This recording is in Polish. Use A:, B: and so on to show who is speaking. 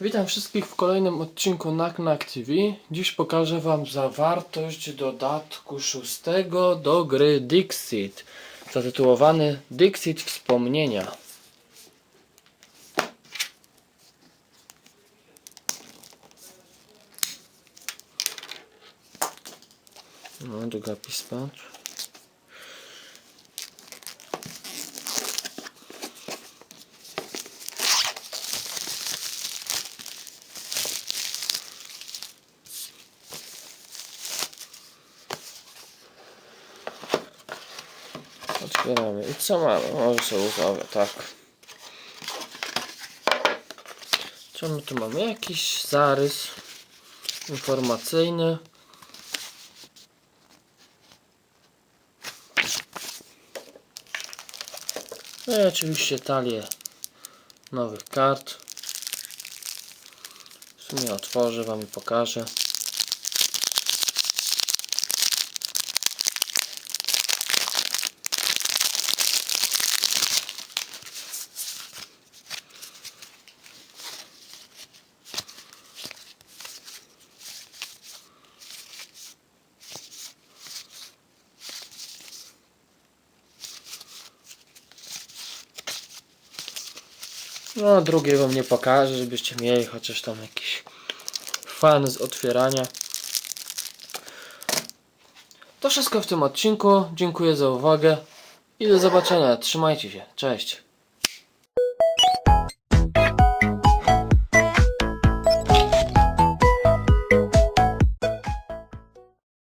A: Witam wszystkich w kolejnym odcinku Knack TV. Dziś pokażę Wam zawartość dodatku szóstego do gry Dixit, zatytułowany Dixit Wspomnienia. No, długopis patrz. Otwieramy. I co mamy? Może sobie uznamy, tak. Co my tu mamy? Jakiś zarys informacyjny. No i oczywiście talię nowych kart. W sumie otworzę Wam i pokażę. No, drugie wam nie pokażę, żebyście mieli chociaż tam jakiś fan z otwierania. To wszystko w tym odcinku. Dziękuję za uwagę i do zobaczenia. Trzymajcie się. Cześć.